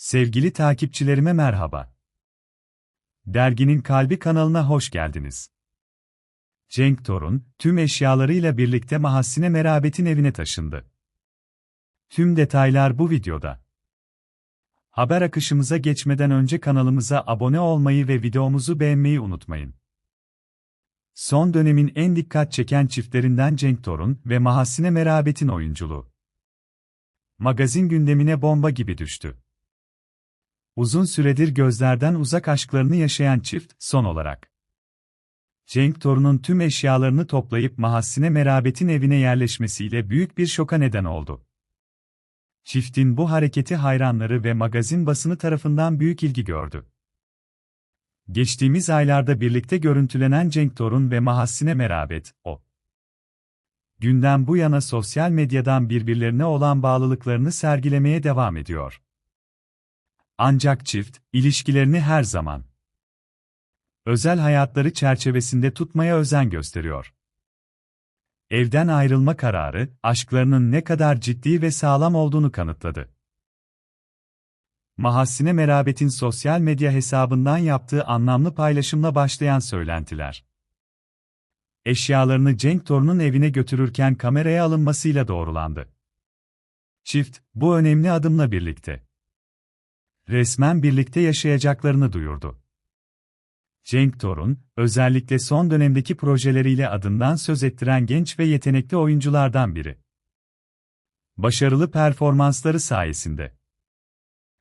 Sevgili takipçilerime merhaba. Derginin Kalbi kanalına hoş geldiniz. Cenk Torun, tüm eşyalarıyla birlikte Mahassine Merabet'in evine taşındı. Tüm detaylar bu videoda. Haber akışımıza geçmeden önce kanalımıza abone olmayı ve videomuzu beğenmeyi unutmayın. Son dönemin en dikkat çeken çiftlerinden Cenk Torun ve Mahassine Merabet'in oyunculuğu. Magazin gündemine bomba gibi düştü. Uzun süredir gözlerden uzak aşklarını yaşayan çift, son olarak. Cenk Torun'un tüm eşyalarını toplayıp Mahassine Merabet'in evine yerleşmesiyle büyük bir şoka neden oldu. Çiftin bu hareketi hayranları ve magazin basını tarafından büyük ilgi gördü. Geçtiğimiz aylarda birlikte görüntülenen Cenk Torun ve Mahassine Merabet, o. Günden bu yana sosyal medyadan birbirlerine olan bağlılıklarını sergilemeye devam ediyor. Ancak çift, ilişkilerini her zaman özel hayatları çerçevesinde tutmaya özen gösteriyor. Evden ayrılma kararı, aşklarının ne kadar ciddi ve sağlam olduğunu kanıtladı. Mahassine Merabet'in sosyal medya hesabından yaptığı anlamlı paylaşımla başlayan söylentiler. Eşyalarını Cenk Torun'un evine götürürken kameraya alınmasıyla doğrulandı. Çift, bu önemli adımla birlikte resmen birlikte yaşayacaklarını duyurdu. Cenk Torun, özellikle son dönemdeki projeleriyle adından söz ettiren genç ve yetenekli oyunculardan biri. Başarılı performansları sayesinde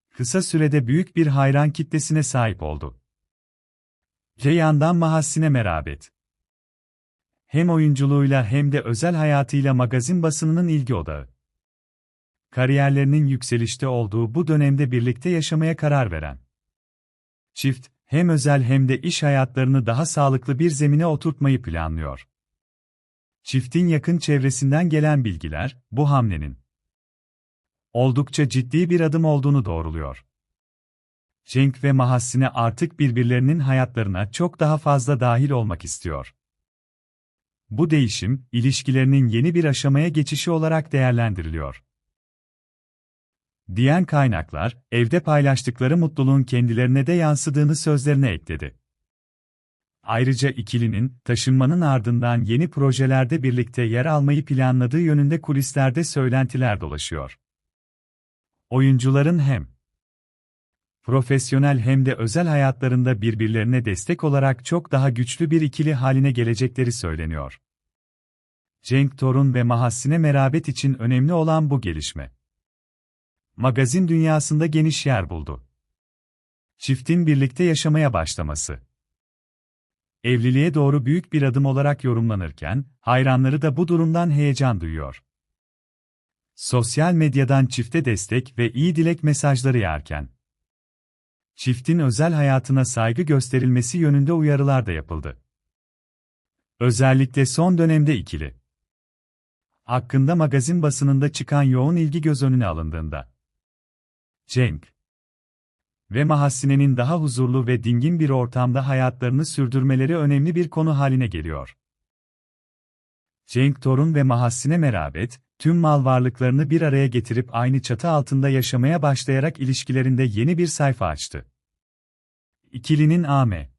kısa sürede büyük bir hayran kitlesine sahip oldu. Ceyhan'dan Mahassine Merabet Hem oyunculuğuyla hem de özel hayatıyla magazin basınının ilgi odağı kariyerlerinin yükselişte olduğu bu dönemde birlikte yaşamaya karar veren çift, hem özel hem de iş hayatlarını daha sağlıklı bir zemine oturtmayı planlıyor. Çiftin yakın çevresinden gelen bilgiler, bu hamlenin oldukça ciddi bir adım olduğunu doğruluyor. Cenk ve Mahassine artık birbirlerinin hayatlarına çok daha fazla dahil olmak istiyor. Bu değişim, ilişkilerinin yeni bir aşamaya geçişi olarak değerlendiriliyor diyen kaynaklar, evde paylaştıkları mutluluğun kendilerine de yansıdığını sözlerine ekledi. Ayrıca ikilinin, taşınmanın ardından yeni projelerde birlikte yer almayı planladığı yönünde kulislerde söylentiler dolaşıyor. Oyuncuların hem profesyonel hem de özel hayatlarında birbirlerine destek olarak çok daha güçlü bir ikili haline gelecekleri söyleniyor. Cenk Torun ve Mahassine Merabet için önemli olan bu gelişme magazin dünyasında geniş yer buldu. Çiftin birlikte yaşamaya başlaması. Evliliğe doğru büyük bir adım olarak yorumlanırken, hayranları da bu durumdan heyecan duyuyor. Sosyal medyadan çifte destek ve iyi dilek mesajları yağarken, çiftin özel hayatına saygı gösterilmesi yönünde uyarılar da yapıldı. Özellikle son dönemde ikili hakkında magazin basınında çıkan yoğun ilgi göz önüne alındığında Cenk ve Mahassine'nin daha huzurlu ve dingin bir ortamda hayatlarını sürdürmeleri önemli bir konu haline geliyor. Cenk Torun ve Mahassine Merabet, tüm mal varlıklarını bir araya getirip aynı çatı altında yaşamaya başlayarak ilişkilerinde yeni bir sayfa açtı. İkilinin A.M.